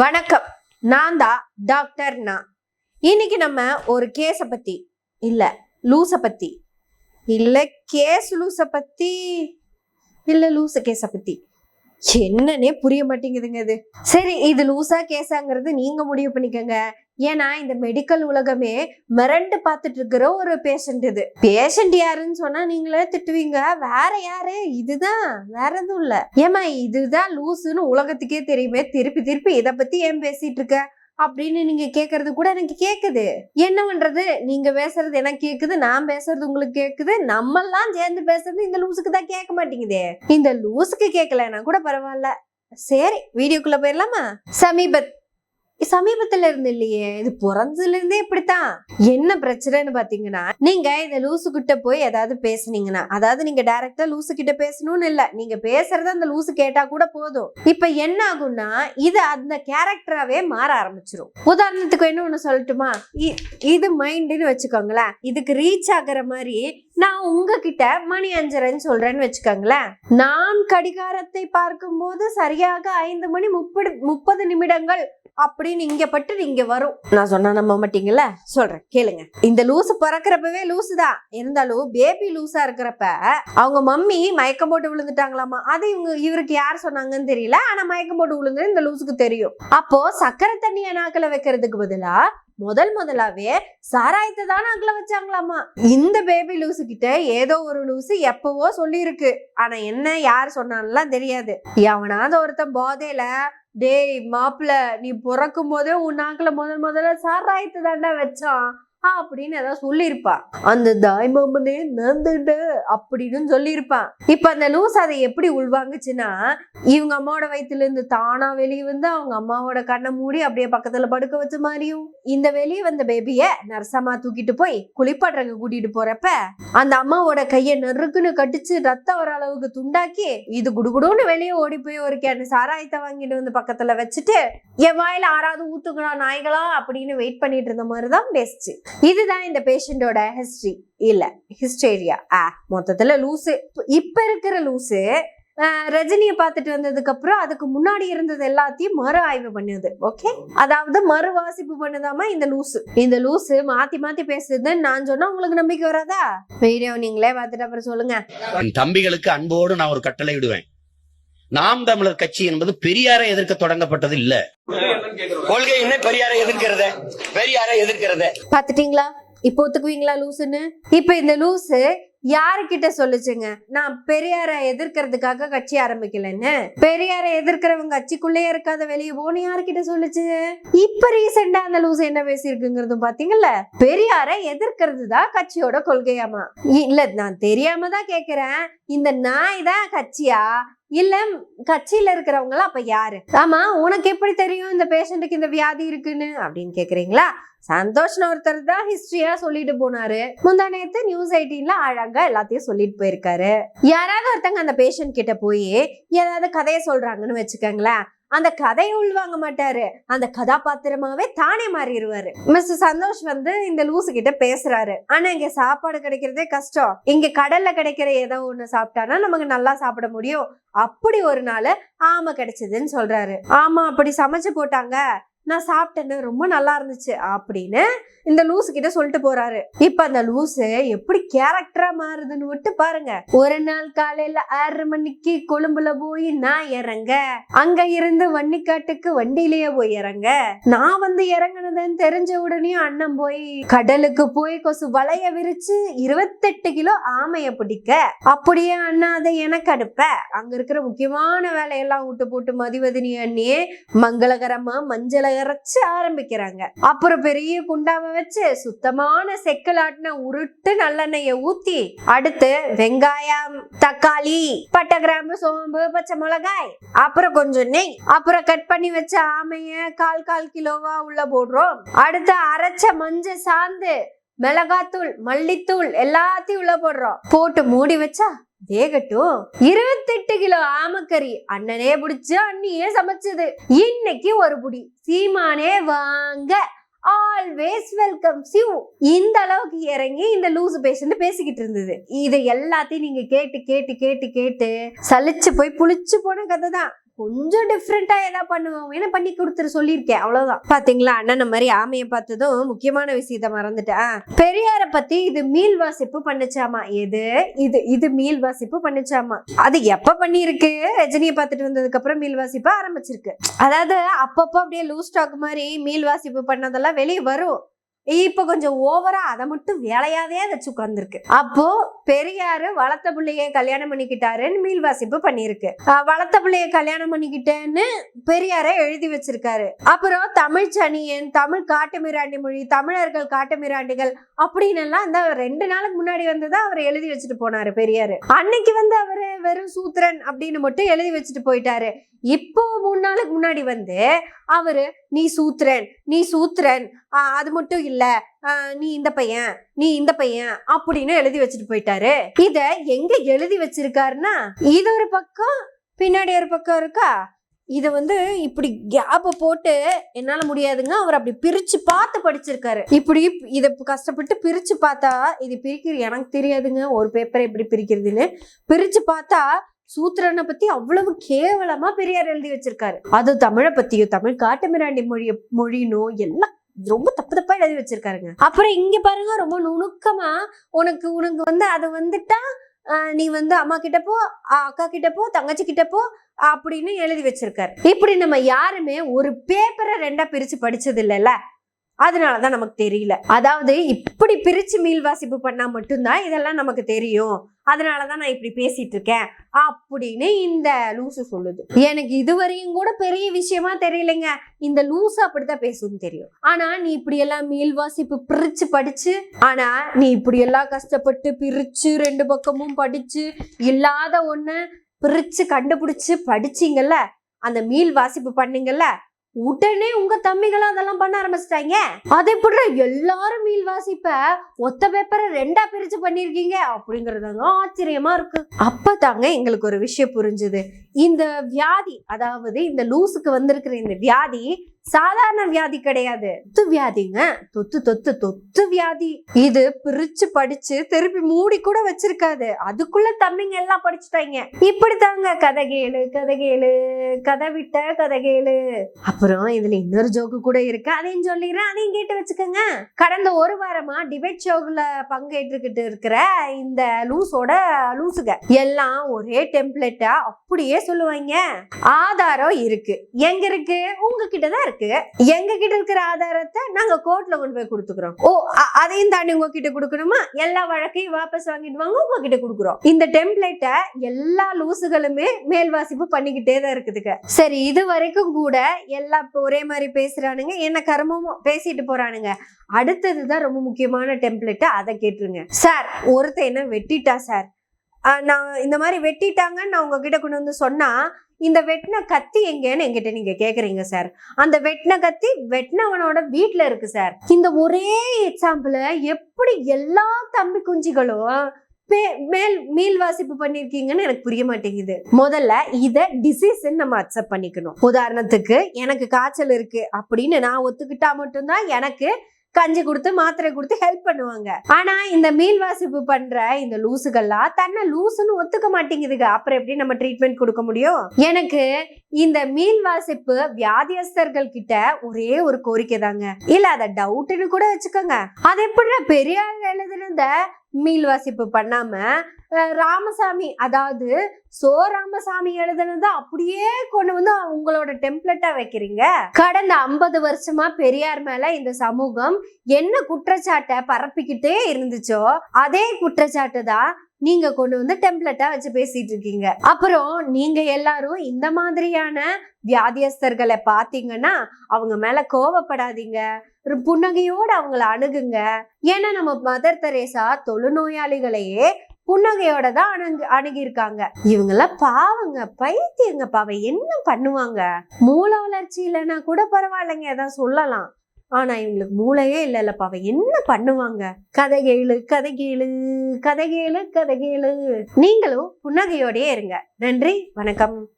வணக்கம். நான் தான் டாக்டர் நான் இன்னைக்கு நம்ம ஒரு கேஸை பற்றி இல்லை லூஸை பற்றி இல்லை கேஸ் லூஸை பற்றி இல்லை லூச கேஸை பற்றி என்னன்னே புரிய மாட்டேங்குதுங்க இது. சரி இது லூசா கேஸாங்கிறது நீங்க முடிவு பண்ணிக்கோங்க. ஏன்னா இந்த மெடிக்கல் உலகமே மிரண்டு பார்த்துட்டு இருக்கிற ஒரு பேஷண்ட் இது. பேஷண்ட் யாருன்னு சொன்னா நீங்களே திட்டுவீங்க. வேற யாரு? இதுதான். வேற எதுவும் இல்ல. ஏமா இதுதான் லூசுன்னு உலகத்துக்கே தெரியுமே. திருப்பி திருப்பி இத பத்தி ஏன் பேசிட்டு இருக்க? அப்படின்னு நீங்க கேக்குறது கூட எனக்கு கேக்குது. என்ன பண்றது? நீங்க பேசுறது எனக்கு கேக்குது நான் பேசுறது உங்களுக்கு கேக்குது. நம்ம எல்லாம் சேர்ந்து பேசுறது இந்த லூசுக்கு தான் கேட்க மாட்டேங்குதே. இந்த லூசுக்கு கேட்கலன்னா கூட பரவாயில்ல. சரி வீடியோக்குள்ள போயிடலாமா? சமீபத் சமீபத்துல இருந்து இல்லையே. இது பிறந்ததுல இருந்தே இப்படித்தான். என்ன பிரச்சனைன்னு பாத்தீங்கன்னா நீங்க இந்த லூசு கிட்ட போய் ஏதாவது பேசுனீங்கன்னா அதாவது நீங்க டைரக்டா லூசு கிட்ட பேசணும்னு இல்ல நீங்க பேசுறத அந்த லூசு கேட்டா கூட போதும். இப்ப என்ன ஆகும்னா இது அந்த கேரக்டராவே மாற ஆரம்பிச்சிரும். உதாரணத்துக்கு என்ன ஒண்ணு சொல்லட்டுமா? இ- இது மைண்டுன்னு வச்சுக்கோங்களேன். இதுக்கு ரீச் ஆகுற மாதிரி நான் உங்ககிட்ட மணி அஞ்சரைன்னு சொல்றேன்னு வச்சுக்கோங்களேன். நான் கடிகாரத்தை பார்க்கும்போது சரியாக ஐந்து மணி முப்பது முப்பது நிமிடங்கள் அப்படி அப்படின்னு இங்க பட்டு இங்க வரும். நான் சொன்னா நம்ப மாட்டீங்கல்ல? சொல்றேன் கேளுங்க. இந்த லூசு பிறக்கிறப்பவே லூசு தான் இருந்தாலும் பேபி லூசா இருக்கிறப்ப அவங்க மம்மி மயக்கம் போட்டு விழுந்துட்டாங்களாமா? அது இவங்க இவருக்கு யார் சொன்னாங்கன்னு தெரியல. ஆனா மயக்கம் போட்டு விழுந்து இந்த லூசுக்கு தெரியும். அப்போ சக்கரை தண்ணியை நாக்கில் வைக்கிறதுக்கு பதிலா முதல் முதலாவே சாராயத்தை தானே நாக்கில வச்சாங்களாமா? இந்த பேபி லூசு கிட்ட ஏதோ ஒரு லூசு எப்பவோ சொல்லியிருக்கு. ஆனா என்ன யார் சொன்னான்லாம் தெரியாது. எவனாவது ஒருத்தன் போதையில டேய் மாப்பிள்ள நீ பிறக்கும் போதே உன் நாக்கில் முதல் முதல்ல சாராயத்தை தாண்டா வச்சான். அப்படின்னு ஏதாவது சொல்லியிருப்பா. அந்த தாய்மாமனே நந்துட்டு அப்படின்னு சொல்லியிருப்பான். இப்ப அந்த லூஸ் அதை எப்படி உள்வாங்குச்சுன்னா இவங்க அம்மாவோட வயித்துல இருந்து தானா வெளியே வந்து அவங்க அம்மாவோட கண்ணை மூடி அப்படியே பக்கத்துல படுக்க வச்ச மாதிரியும் இந்த வெளியே வந்த பேபிய நர்சம்மா தூக்கிட்டு போய் குளிப்பாடுறங்க கூட்டிட்டு போறப்ப அந்த அம்மாவோட கையை நெருக்குன்னு கட்டிச்சு ரத்தம் வர அளவுக்கு துண்டாக்கி இது குடுகுடுன்னு வெளியே ஓடி போய் ஒரு கேன் சாராயத்தை வாங்கிட்டு வந்து பக்கத்துல வச்சுட்டு என் வாயில ஆறாவது ஊத்துக்கலாம் நாய்களா அப்படின்னு வெயிட் பண்ணிட்டு இருந்த மாதிரி தான் பேசுச்சு. இதுதான் இந்த பேஷண்டோட ஹிஸ்ட்ரி இல்ல ஹிஸ்டேரியா ஆ மொத்தத்துல லூசு இப்ப இருக்கிற லூசு ரஜினியை பார்த்துட்டு வந்ததுக்கு அப்புறம் அதுக்கு முன்னாடி இருந்தது எல்லாத்தையும் மறு ஆய்வு பண்ணுது ஓகே அதாவது மறு வாசிப்பு பண்ணுதாமா இந்த லூசு இந்த லூசு மாத்தி மாத்தி பேசுதுன்னு நான் சொன்னா உங்களுக்கு நம்பிக்கை வராதா? வீடியோ நீங்களே பார்த்துட்டு அப்புறம் சொல்லுங்க. தம்பிகளுக்கு அன்போடு நான் ஒரு கட்டளை விடுவேன் நாம் தமிழர் கட்சி என்பது பெரியாரை எதிர்க்க தொடங்கப்பட்டது இல்ல. கொள்கை என்ன? பெரியாரை எதிர்க்கிறத. பெரியாரை எதிர்க்கிறத. பாத்துட்டீங்களா? இப்போ ஒத்துக்குவீங்களா லூசுன்னு? இப்ப இந்த லூசு யாருக்கிட்ட சொல்லுச்சுங்க? நான் பெரியாரை எதிர்க்கிறதுக்காக கட்சி ஆரம்பிக்கலன்னு. பெரியாரை எதிர்க்கிறவங்க கட்சிக்குள்ளேயே இருக்காத வெளியே போன்னு யாருக்கிட்ட சொல்லுச்சு? இப்ப ரீசெண்டா அந்த லூஸ் என்ன பேசியிருக்குங்கிறதும் பாத்தீங்கல்ல? பெரியாரை எதிர்க்கிறது தான் கட்சியோட கொள்கையாமா. இல்ல நான் தெரியாம தான் கேக்குறேன். இந்த நாய் தான் கட்சியா? இல்ல கட்சியில இருக்கிறவங்களாம் அப்ப யாரு? ஆமா உனக்கு எப்படி தெரியும் இந்த பேஷண்ட்டுக்கு இந்த வியாதி இருக்குன்னு? அப்படின்னு கேக்குறீங்களா? சந்தோஷ்னு ஒருத்தர் தான் ஹிஸ்டரியா சொல்லிட்டு போனாரு. முந்தா நேரத்து நியூஸ் எயிட்டீன்ல அழகா எல்லாத்தையும் சொல்லிட்டு போயிருக்காரு. யாராவது ஒருத்தங்க அந்த பேஷண்ட் கிட்ட போய் ஏதாவது கதையை சொல்றாங்கன்னு வச்சுக்கோங்களேன். அந்த கதையை உள்வாங்க மாட்டாரு. அந்த கதாபாத்திரமாவே தானே மாறிடுவாரு. மிஸ்டர் சந்தோஷ் வந்து இந்த லூசு கிட்ட பேசுறாரு. ஆனா இங்க சாப்பாடு கிடைக்கிறதே கஷ்டம். இங்க கடல்ல கிடைக்கிற ஏதோ ஒண்ணு சாப்பிட்டானா நமக்கு நல்லா சாப்பிட முடியும். அப்படி ஒரு நாள் ஆமை கிடைச்சதுன்னு சொல்றாரு. ஆமா அப்படி சமைச்சு போட்டாங்க. நான் சாப்பிட்டேன்னு ரொம்ப நல்லா இருந்துச்சு அப்படின்னு இந்த லூசு கிட்ட சொல்லிட்டு போறாரு. இப்ப அந்த லூசு எப்படி கேரக்டரா மாறுதுன்னு விட்டு பாருங்க. ஒரு நாள் காலையில ஆறு மணிக்கு கொழும்புல போய் நான் இறங்க. அங்க இருந்து வன்னிக்காட்டுக்கு வண்டியிலேயே போய் இறங்க. நான் வந்து இறங்குனதுன்னு தெரிஞ்ச உடனே அண்ணன் போய் கடலுக்கு போய் கொசு வலைய விரிச்சு இருபத்தெட்டு கிலோ ஆமைய பிடிக்க. அப்படியே அண்ணா அதை எனக்கு அனுப்ப. அங்க இருக்கிற முக்கியமான வேலையெல்லாம் விட்டு போட்டு மதிவதினி அண்ணியே மங்களகரமா மஞ்சள அரைச்சு ஆரம்பிக்கிறாங்க. அப்புறம் பெரிய குண்டாவை வச்சு சுத்தமான செக்கல் ஆட்டின உருட்டு நல்லெண்ணெயை ஊத்தி அடுத்து வெங்காயம் தக்காளி பட்டை கிராம்பு சோம்பு பச்சை மிளகாய் அப்புறம் கொஞ்சம் நெய். அப்புறம் கட் பண்ணி வச்ச ஆமைய கால் கால் கிலோவா உள்ள போடுறோம். அடுத்து அரைச்ச மஞ்சள் சாந்து மிளகாத்தூள் மல்லித்தூள் எல்லாத்தையும் உள்ள போடுறோம். போட்டு மூடி வச்சா வேகட்டும். இருபத்தெட்டு கிலோ ஆமக்கறி அண்ணனே பிடிச்சு அண்ணியே சமைச்சது. இன்னைக்கு ஒரு புடி. சீமானே வாங்க. Always welcome Shiv. இந்த அளவுக்கு இறங்கி இந்த லூசு பேஷண்ட் பேசிக்கிட்டு இருந்தது. இதை எல்லாத்தையும் நீங்க கேட்டு கேட்டு கேட்டு கேட்டு சலிச்சு போய் புளிச்சு போன கதை தான் கொஞ்சம் டிஃப்ரெண்டா என்ன பண்ணுவோம் வேணா பண்ணி கொடுத்துரு சொல்லியிருக்கேன். அவ்வளவுதான். பாத்தீங்களா? அண்ணன் மாதிரி ஆமையை பார்த்ததும் முக்கியமான விஷயத்த மறந்துட்டேன். பெரியாரை பத்தி இது மீள் வாசிப்பு பண்ணுச்சாமா? எது? இது இது மீள் வாசிப்பு பண்ணுச்சாமா? அது எப்ப பண்ணிருக்கு ரஜினியை பார்த்துட்டு வந்ததுக்கு அப்புறம் மீள் வாசிப்பு ஆரம்பிச்சிருக்கு. அதாவது அப்பப்போ அப்படியே லூஸ் ஸ்டாக் மாதிரி மீள் வாசிப்பு பண்ணதெல்லாம் வெளியே வரும். இப்போ கொஞ்சம் ஓவரா அதை மட்டும் வேலையாவே வச்சு உட்கார்ந்துருக்கு. அப்போ பெரியாரு வளர்த்த பிள்ளைய கல்யாணம் பண்ணிக்கிட்டாருன்னு மீள் வாசிப்பு பண்ணியிருக்கு வளர்த்த பிள்ளைய கல்யாணம் பண்ணிக்கிட்டேன்னு பெரியாரை எழுதி வச்சிருக்காரு. அப்புறம் தமிழ் சனியன் தமிழ் காட்டுமிராண்டி மொழி தமிழர்கள் காட்டுமிராண்டிகள் அப்படின்னு எல்லாம் அந்த ரெண்டு நாளுக்கு முன்னாடி வந்து அவர் எழுதி வச்சுட்டு போனாரு பெரியாரு. அன்னைக்கு வந்து அவரு வெறும் சூத்திரன் அப்படின்னு மட்டும் எழுதி வச்சுட்டு போயிட்டாரு. இப்போ மூணு நாளுக்கு முன்னாடி வந்து அவரு நீ சூத்திரன் நீ சூத்திரன் அது மட்டும் இல்லை ஆஹ் நீ இந்த பையன் நீ இந்த பையன் அப்படின்னு எழுதி வச்சுட்டு போயிட்டாரு. இத எங்க எழுதி வச்சிருக்காருன்னா இது ஒரு பக்கம் பின்னாடி ஒரு பக்கம் இருக்கா? இத வந்து இப்படி கேப்ப போட்டு என்னால முடியாதுங்க. அவர் அப்படி பிரிச்சு பார்த்து படிச்சிருக்காரு. இப்படி இதை கஷ்டப்பட்டு பிரிச்சு பார்த்தா இது பிரிக்கிறது எனக்கு தெரியாதுங்க. ஒரு பேப்பரை எப்படி பிரிக்கிறதுன்னு. பிரிச்சு பார்த்தா சூத்திரனை பத்தி அவ்வளவு கேவலமா பெரியார் எழுதி வச்சிருக்காரு. அது தமிழை பத்தியும் தமிழ் காட்டுமிராண்டி மொழிய மொழினும் எல்லாம் ரொம்ப தப்பு தப்பா எழுதி வச்சிருக்காருங்க. அப்புறம் இங்க பாருங்க ரொம்ப நுணுக்கமா உனக்கு உனக்கு வந்து அது வந்துட்டா நீ வந்து அம்மா கிட்ட போ அக்கா கிட்ட போ தங்கச்சி கிட்ட போ அப்படின்னு எழுதி வச்சிருக்காரு. இப்படி நம்ம யாருமே ஒரு பேப்பரை ரெண்டா பிரிச்சு படிச்சது இல்லைல்ல? அதனால தான் நமக்கு தெரியல. அதாவது இப்படி பிரித்து மீள் வாசிப்பு பண்ணால் மட்டும்தான் இதெல்லாம் நமக்கு தெரியும். அதனால தான் நான் இப்படி பேசிட்டு இருக்கேன் அப்படின்னு இந்த லூசு சொல்லுது. எனக்கு இதுவரையும் கூட பெரிய விஷயமா தெரியலைங்க. இந்த லூசு அப்படித்தான் பேசுன்னு தெரியும். ஆனா நீ இப்படி எல்லாம் மீள் வாசிப்பு பிரிச்சு படிச்சு ஆனா நீ இப்படி எல்லாம் கஷ்டப்பட்டு பிரிச்சு ரெண்டு பக்கமும் படிச்சு இல்லாத ஒண்ணு பிரிச்சு கண்டுபிடிச்சு படிச்சீங்கல்ல அந்த மீள் வாசிப்பு பண்ணீங்கல்ல உடனே உங்க தம்பிகளும் அதெல்லாம் பண்ண ஆரம்பிச்சிட்டாங்க. அதே எப்படி எல்லாரும் மீள் வாசிப்ப ஒத்த பேப்பரை ரெண்டா பிரிச்சு பண்ணிருக்கீங்க அப்படிங்கறதாங்க ஆச்சரியமா இருக்கு. அப்பதாங்க எங்களுக்கு ஒரு விஷயம் புரிஞ்சுது. இந்த வியாதி அதாவது இந்த லூசுக்கு வந்திருக்கிற இந்த வியாதி சாதாரண வியாதி கிடையாது. தொத்து வியாதிங்க. தொத்து தொத்து தொத்து வியாதி. இது பிரிச்சு படிச்சு திருப்பி மூடி கூட வச்சிருக்காது. அதுக்குள்ள தம்பிங்க எல்லாம் படிச்சுட்டாங்க. இப்படித்தாங்க. கதை கேளு கதை கேளு. கதை விட்ட கதை கேளு. அப்புறம் இதுல இன்னொரு ஜோக்கு கூட இருக்கு. அதையும் சொல்லிடுறேன். அதையும் கேட்டு வச்சுக்கோங்க. கடந்த ஒரு வாரமா டிபேட் ஷோக்குல பங்கேற்றுக்கிட்டு இருக்கிற இந்த லூஸோட லூசுக எல்லாம் ஒரே டெம்ப்ளேட்டா அப்படியே சொல்லுவாங்க. ஆதாரம் இருக்கு. எங்க இருக்கு? உங்ககிட்ட தான் இருக்கு. எங்க கிட்ட இருக்கிற ஆதாரத்தை நாங்க கோர்ட்ல கொண்டு போய் கொடுத்துக்கிறோம். ஓ அதையும் தாண்டி உங்ககிட்ட கொடுக்கணுமா? எல்லா வழக்கையும் வாபஸ் வாங்கிட்டு வாங்க உங்ககிட்ட கொடுக்குறோம். இந்த டெம்ப்ளேட்டை எல்லா லூசுகளுமே மேல் வாசிப்பு பண்ணிக்கிட்டே தான் இருக்குதுங்க சரி இது வரைக்கும் கூட எல்லாம் இப்போ ஒரே மாதிரி பேசுறானுங்க என்ன கர்மமும் பேசிட்டு போறானுங்க. அடுத்ததுதான் ரொம்ப முக்கியமான டெம்ப்ளேட்டை அதை கேட்டுருங்க. சார் ஒருத்தன் என்ன வெட்டிட்டா சார்? நான் இந்த மாதிரி வெட்டிட்டாங்கன்னு நான் உங்ககிட்ட கொண்டு வந்து சொன்னா இந்த வெட்டின கத்தி எங்கேன்னு எங்கிட்ட நீங்க கேக்குறீங்க சார். அந்த வெட்டின கத்தி வெட்டினவனோட வீட்டில் இருக்கு சார். இந்த ஒரே எக்ஸாம்பிள எப்படி எல்லா தம்பி குஞ்சிகளும் பே- மேல் மீள் வாசிப்பு பண்ணிருக்கீங்கன்னு எனக்கு புரிய மாட்டேங்குது. முதல்ல இதை டிசீஸ்ன்னு நம்ம அக்செப்ட் பண்ணிக்கணும். உதாரணத்துக்கு எனக்கு காய்ச்சல் இருக்கு அப்படின்னு நான் ஒத்துக்கிட்டா மட்டும்தான் எனக்கு கஞ்சி கொடுத்து மாத்திரை கொடுத்து ஹெல்ப் பண்ணுவாங்க. ஆனா இந்த மீள் வாசிப்பு பண்ற இந்த லூசுகள்லாம் தன்னை லூசுன்னு ஒத்துக்க மாட்டேங்குதுங்க. அப்புறம் எப்படி நம்ம ட்ரீட்மெண்ட் கொடுக்க முடியும்? எனக்கு இந்த மீள் வாசிப்பு வியாதியஸ்தர்கள் கிட்ட ஒரே ஒரு கோரிக்கை தாங்க இல்ல அத டவுட்னு கூட வச்சுக்கோங்க. அது எப்படி பெரியார் எழுதுனத மீள் வாசிப்பு பண்ணாம ராமசாமி அதாவது சோ ராமசாமி எழுதுனதை அப்படியே கொண்டு வந்து உங்களோட டெம்ப்ளெட்டா வைக்கிறீங்க. கடந்த ஐம்பது வருஷமா பெரியார் மேல இந்த சமூகம் என்ன குற்றச்சாட்டை பரப்பிக்கிட்டே இருந்துச்சோ அதே குற்றச்சாட்டு தான் நீங்க கொண்டு வந்து டெம்ப்ளெட்டா வச்சு பேசிட்டு இருக்கீங்க. அப்புறம் நீங்க எல்லாரும் இந்த மாதிரியான வியாதியஸ்தர்களை பாத்தீங்கன்னா அவங்க மேல கோவப்படாதீங்க. புன்னகையோட அவங்கள அணுகுங்க. ஏன்னா நம்ம மதர் தெரேசா தொழுநோயாளிகளையே புன்னகையோட தான் அணுகு அணுகியிருக்காங்க. இவங்கெல்லாம் பாவங்க பைத்தியங்க பாவை என்ன பண்ணுவாங்க? மூளை வளர்ச்சி இல்லைன்னா கூட பரவாயில்லைங்க ஏதாவது சொல்லலாம். ஆனா இவங்களுக்கு மூளையே இல்லைல்ல பாவம். என்ன பண்ணுவாங்க? கதை கேளு கதை கேளு கதை கேளு கதை கேளு நீங்களும் புன்னகையோடயே இருங்க. நன்றி வணக்கம்.